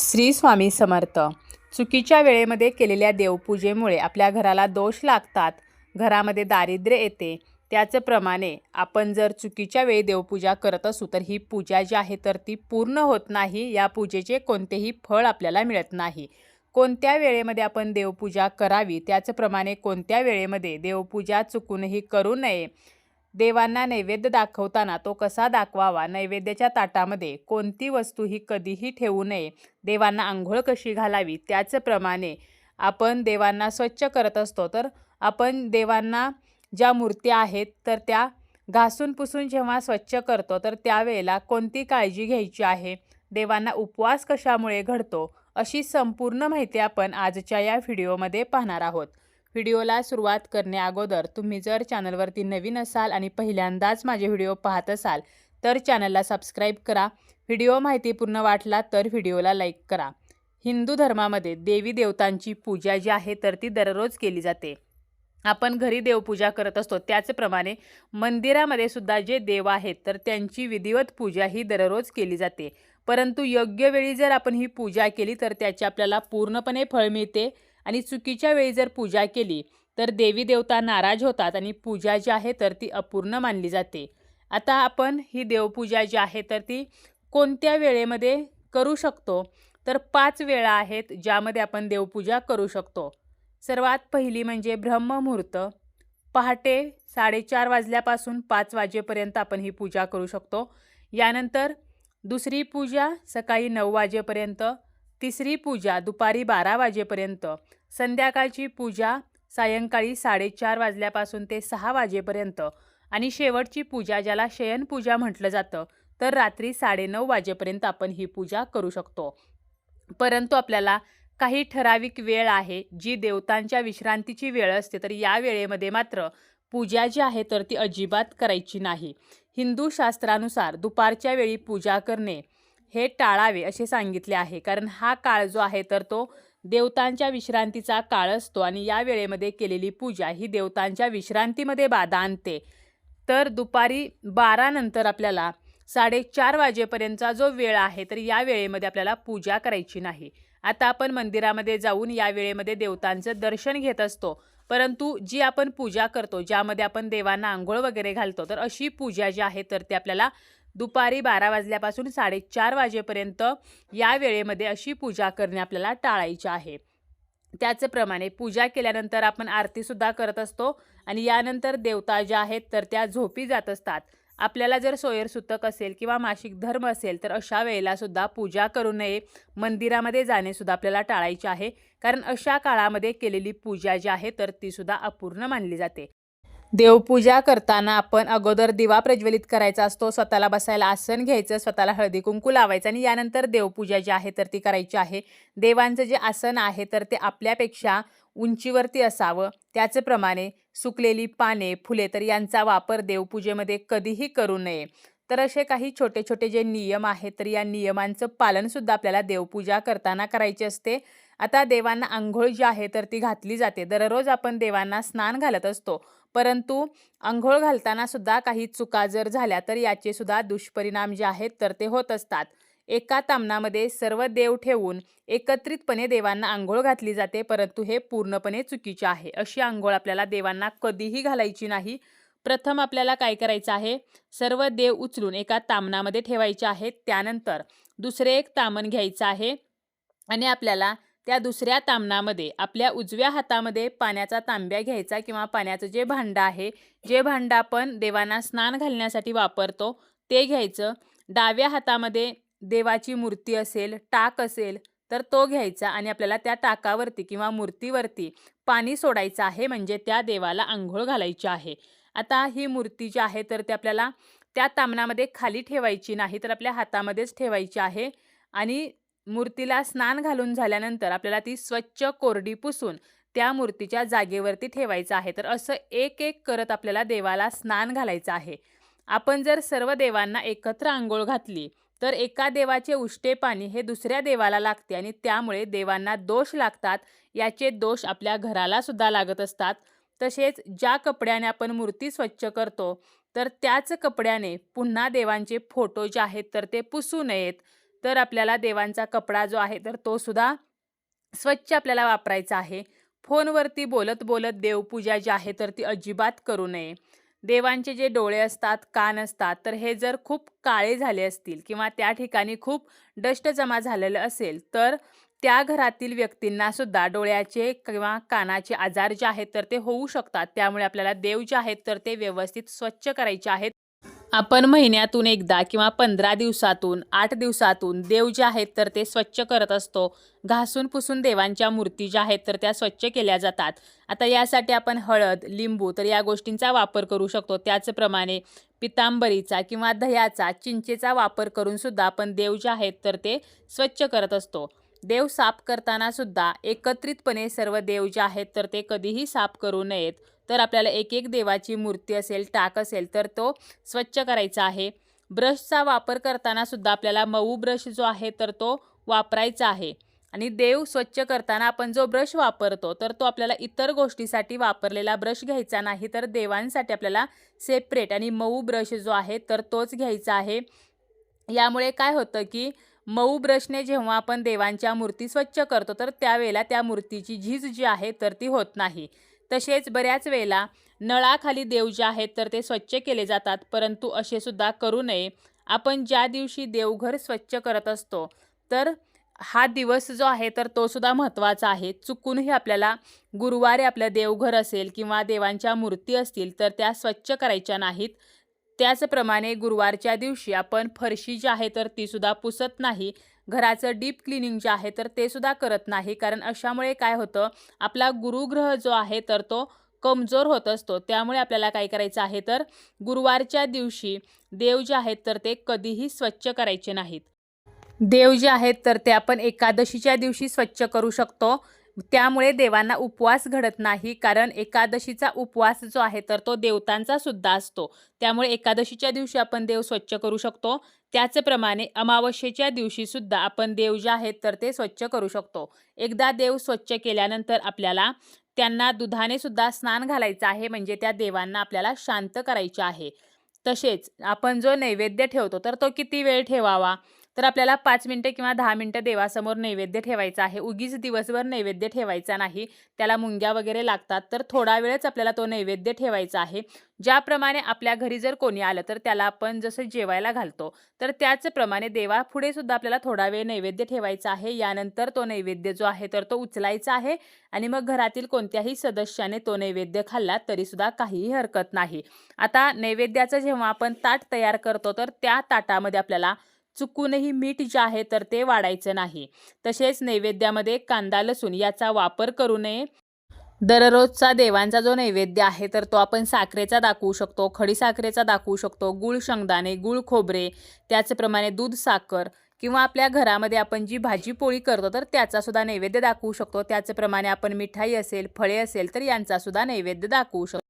श्री स्वामी समर्थ. चुकीच्या वेळेमध्ये केलेल्या देवपूजेमुळे आपल्या घराला दोष लागतात. घरामध्ये दारिद्र्य येते. त्याचप्रमाणे आपण जर चुकीच्या वेळी देवपूजा करत असू तर ही पूजा जी आहे तर ती पूर्ण होत नाही. या पूजेचे कोणतेही फळ आपल्याला मिळत नाही. कोणत्या वेळेमध्ये आपण देवपूजा करावी? त्याचप्रमाणे कोणत्या वेळेमध्ये देवपूजा चुकूनही करू नये? देवांना नैवेद्य दाखवताना तो कसा दाखवावा? नैवेद्याच्या ताटामध्ये कोणती वस्तू ही कधीही ठेवू नये. देवांना आंघोळ कशी घालावी? त्याचप्रमाणे आपण देवांना स्वच्छ करत असतो तर आपण देवांना ज्या मूर्त्या आहेत तर त्या घासून पुसून जेव्हा स्वच्छ करतो तर त्यावेळेला कोणती काळजी घ्यायची आहे? देवांना उपवास कशामुळे घडतो? अशी संपूर्ण माहिती आपण आजच्या या व्हिडिओमध्ये पाहणार आहोत. व्हिडिओला सुरुवात करण्याअगोदर तुम्ही जर चॅनलवरती नवीन असाल आणि पहिल्यांदाच माझे व्हिडिओ पाहत असाल तर चॅनलला सबस्क्राईब करा. व्हिडिओ माहितीपूर्ण वाटला तर व्हिडिओला लाईक करा. हिंदू धर्मामध्ये देवी देवतांची पूजा जी आहे तर ती दररोज केली जाते. आपण घरी देवपूजा करत असतो. त्याचप्रमाणे मंदिरामध्ये सुद्धा जे देव आहेत तर त्यांची विधिवत पूजा ही दररोज केली जाते. परंतु योग्य वेळी जर आपण ही पूजा केली तर त्याची आपल्याला पूर्णपणे फळ मिळते. आणि चुकीच्या वेळी जर पूजा केली तर देवी देवता नाराज होतात आणि पूजा जी आहे तर ती अपूर्ण मानली जाते. आता आपण ही देवपूजा जी आहे तर ती कोणत्या वेळेमध्ये करू शकतो? तर पाच वेळा आहेत ज्यामध्ये आपण देवपूजा करू शकतो. सर्वात पहिली म्हणजे ब्रह्ममुहूर्त. पहाटे साडेचार वाजल्यापासून पाच वाजेपर्यंत आपण ही पूजा करू शकतो. यानंतर दुसरी पूजा सकाळी नऊ वाजेपर्यंत तिसरी पूजा दुपारी बारा वाजेपर्यंत. संध्याकाळची पूजा सायंकाळी साडेचार वाजल्यापासून ते सहा वाजेपर्यंत आणि शेवटची पूजा ज्याला शयनपूजा म्हटलं जातं तर रात्री साडेनऊ वाजेपर्यंत आपण ही पूजा करू शकतो. परंतु आपल्याला काही ठराविक वेळ आहे जी देवतांच्या विश्रांतीची वेळ असते तर या वेळेमध्ये मात्र पूजा जी आहे तर ती अजिबात करायची नाही. हिंदू शास्त्रानुसार दुपारच्या वेळी पूजा करणे हे टाळावे असे सांगितले आहे कारण हा काळ जो आहे तर तो देवतांच्या विश्रांतीचा काळ असतो आणि या वेळेमध्ये केलेली पूजा ही देवतांच्या विश्रांतीमध्ये बाधा आणते. तर दुपारी बारानंतर आपल्याला साडेचार वाजेपर्यंतचा जो वेळ आहे तर या वेळेमध्ये आपल्याला पूजा करायची नाही. आता आपण मंदिरामध्ये जाऊन या वेळेमध्ये देवतांचं दर्शन घेत असतो. परंतु जी आपण पूजा करतो ज्यामध्ये आपण देवांना आंघोळ वगैरे घालतो तर अशी पूजा जी आहे तर ती आपल्याला दुपारी बारा वाजल्यापासून साडेचार वाजेपर्यंत या वेळेमध्ये अशी पूजा करणे आपल्याला टाळायची आहे. त्याचप्रमाणे पूजा केल्यानंतर आपण आरतीसुद्धा करत असतो आणि यानंतर देवता ज्या आहेत तर त्या झोपी जात असतात. आपल्याला जर सोयरसुतक असेल किंवा मासिक धर्म असेल तर अशा वेळेला सुद्धा पूजा करू नये. मंदिरामध्ये जाणे सुद्धा आपल्याला टाळायचे आहे. कारण अशा काळामध्ये केलेली पूजा जी आहे तर तीसुद्धा अपूर्ण मानली जाते. देवपूजा करताना आपण अगोदर दिवा प्रज्वलित करायचा असतो स्वतःला बसायला आसन घ्यायचं स्वतःला हळदी कुंकू लावायचं आणि यानंतर देवपूजा जी आहे तर ती करायची आहे. देवांचं जे आसन आहे तर ते आपल्यापेक्षा उंचीवरती असावं. त्याचप्रमाणे सुकलेली पाने फुले तर यांचा वापर देवपूजेमध्ये कधीही करू नये. तर असे काही छोटे छोटे जे नियम आहेत तर या नियमांचं पालनसुद्धा आपल्याला देवपूजा करताना करायची असते. आता देवांना आंघोळ जी आहे तर ती घातली जाते. दररोज आपण देवांना स्नान घालत असतो. परंतु आंघोळ घालताना सुद्धा काही चुका जर झाल्या तर याचे सुद्धा दुष्परिणाम जे आहेत तर ते होत असतात. एका तामनामध्ये सर्व देव ठेवून एकत्रितपणे देवांना आंघोळ घातली जाते परंतु हे पूर्णपणे चुकीचे आहे. अशी आंघोळ आपल्याला देवांना कधीही घालायची नाही. प्रथम आपल्याला काय करायचं आहे? सर्व देव उचलून एका तामनामध्ये ठेवायचे आहेत. त्यानंतर दुसरे एक तामण घ्यायचं आहे आणि आपल्याला त्या दुसऱ्या तामणामध्ये आपल्या उजव्या हातामध्ये पाण्याचा तांब्या घ्यायचा किंवा पाण्याचं जे भांडं आहे जे भांडं आपण देवांना स्नान घालण्यासाठी वापरतो ते घ्यायचं. डाव्या हातामध्ये देवाची मूर्ती असेल टाक असेल तर तो घ्यायचा आणि आपल्याला त्या टाकावरती किंवा मूर्तीवरती पाणी सोडायचं आहे म्हणजे त्या देवाला आंघोळ घालायची आहे. आता ही मूर्ती जी आहे तर ती आपल्याला त्या तामणामध्ये खाली ठेवायची नाही तर आपल्या हातामध्येच ठेवायची आहे. आणि मूर्तीला स्नान घालून झाल्यानंतर आपल्याला ती स्वच्छ कोरडी पुसून त्या मूर्तीच्या जागेवरती ठेवायचं आहे. तर असं एक एक करत आपल्याला देवाला स्नान घालायचं आहे. आपण जर सर्व देवांना एकत्र आंघोळ घातली तर एका देवाचे उष्टे पाणी हे दुसऱ्या देवाला लागते आणि त्यामुळे देवांना दोष लागतात. याचे दोष आपल्या घराला सुद्धा लागत असतात. तसेच ज्या कपड्याने आपण मूर्ती स्वच्छ करतो तर त्याच कपड्याने पुन्हा देवांचे फोटो जे आहेत तर ते पुसू नयेत. तर आपल्याला देवांचा कपडा जो आहे तर तो सुद्धा स्वच्छ आपल्याला वापरायचा आहे. फोनवरती बोलत बोलत देवपूजा जी आहे तर ती अजिबात करू नये. देवांचे जे डोळे असतात कान असतात तर हे जर खूप काळे झाले असतील किंवा त्या ठिकाणी खूप डस्ट जमा झालेलं असेल तर त्या घरातील व्यक्तींना सुद्धा डोळ्याचे किंवा कानाचे आजार जे आहेत तर ते होऊ शकतात. त्यामुळे आपल्याला देव जे आहेत तर ते व्यवस्थित स्वच्छ करायचे आहेत. आपण महिन्यातून एकदा किंवा पंधरा दिवसातून आठ दिवसातून देव जे आहेत तर ते स्वच्छ करत असतो. घासून पुसून देवांच्या मूर्ती ज्या आहेत तर त्या स्वच्छ केल्या जातात. आता यासाठी आपण हळद लिंबू तर या गोष्टींचा वापर करू शकतो. त्याचप्रमाणे पितांबरीचा किंवा दह्याचा चिंचेचा वापर करून सुद्धा आपण देव जे आहेत तर ते स्वच्छ करत असतो. देव साफ करताना सुद्धा एकत्रितपणे सर्व देव जे आहेत तर ते कधीही साफ करू नयेत. तर आपल्याला एक एक देवाची मूर्ती असेल टाक असेल तर तो स्वच्छ करायचा आहे. ब्रशचा वापर करताना सुद्धा आपल्याला मऊ ब्रश जो आहे तर तो वापरायचा आहे. आणि देव स्वच्छ करताना आपण जो ब्रश वापरतो तर तो आपल्याला इतर गोष्टीसाठी वापरलेला ब्रश घ्यायचा नाही तर देवांसाठी आपल्याला सेपरेट आणि मऊ ब्रश जो आहे तर तोच घ्यायचा आहे. यामुळे काय होतं की मऊ ब्रशने जेव्हा आपण देवांच्या मूर्ती स्वच्छ करतो तर त्यावेळेला त्या मूर्तीची झीज जी आहे तर ती होत नाही. तसेच बऱ्याच वेळेला नळाखाली देव जे आहेत तर ते स्वच्छ केले जातात. परंतु असे सुद्धा करू नये. आपण ज्या दिवशी देवघर स्वच्छ करत असतो तर हा दिवस जो आहे तर तो सुद्धा महत्त्वाचा आहे. चुकूनही आपल्याला गुरुवारी आपलं देवघर असेल किंवा देवांच्या मूर्ती असतील तर त्या स्वच्छ करायच्या नाहीत. त्याचप्रमाणे गुरुवारच्या दिवशी आपण फरशी जी आहे तर तीसुद्धा पुसत नाही. घराचं डीप क्लिनिंग जे आहे तर ते सुद्धा करत नाही. कारण अशामुळे काय होतं आपला गुरुग्रह जो आहे तर तो कमजोर होत असतो. त्यामुळे आपल्याला काय करायचं आहे तर गुरुवारच्या दिवशी देव जे आहेत तर ते कधीही स्वच्छ करायचे नाहीत. देव जे आहेत तर ते आपण एकादशीच्या दिवशी स्वच्छ करू शकतो. त्यामुळे देवांना उपवास घडत नाही कारण एकादशीचा उपवास जो आहे तर तो देवतांचा सुद्धा असतो. त्यामुळे एकादशीच्या दिवशी आपण देव स्वच्छ करू शकतो. त्याचप्रमाणे अमावस्येच्या दिवशी सुद्धा आपण देव जे आहेत तर ते स्वच्छ करू शकतो. एकदा देव स्वच्छ केल्यानंतर आपल्याला त्यांना दुधाने सुद्धा स्नान घालायचं आहे म्हणजे त्या देवांना आपल्याला शांत करायचे आहे. तसेच आपण जो नैवेद्य ठेवतो तर तो किती वेळ ठेवावा? तर आपल्याला पाच मिनटं किंवा दहा मिनटं देवासमोर नैवेद्य ठेवायचा आहे. उगीच दिवसभर नैवेद्य ठेवायचा नाही. त्याला मुंग्या वगैरे लागतात. तर थोडा वेळच आपल्याला तो नैवेद्य ठेवायचा आहे. ज्याप्रमाणे आपल्या घरी जर कोणी आलं तर त्याला आपण जसं जेवायला घालतो तर त्याचप्रमाणे देवापुढे सुद्धा आपल्याला थोडा वेळ नैवेद्य ठेवायचा आहे. यानंतर तो नैवेद्य जो आहे तर तो उचलायचा आहे आणि मग घरातील कोणत्याही सदस्याने तो नैवेद्य खाल्ला तरीसुद्धा काहीही हरकत नाही. आता नैवेद्याचं जेव्हा आपण ताट तयार करतो तर त्या ताटामध्ये आपल्याला चुकूनही मीठ जे आहे तर ते वाढायचं नाही. तसेच नैवेद्यामध्ये कांदा लसूण याचा वापर करू नये. दररोजचा देवांचा जो नैवेद्य आहे तर तो आपण साखरेचा दाखवू शकतो खडी साखरेचा दाखवू शकतो गुळ शेंगदाणे गुळ खोबरे त्याचप्रमाणे दूध साखर किंवा आपल्या घरामध्ये आपण जी भाजी पोळी करतो तर त्याचासुद्धा नैवेद्य दाखवू शकतो. त्याचप्रमाणे आपण मिठाई असेल फळे असेल तर यांचासुद्धा नैवेद्य दाखवू शकतो.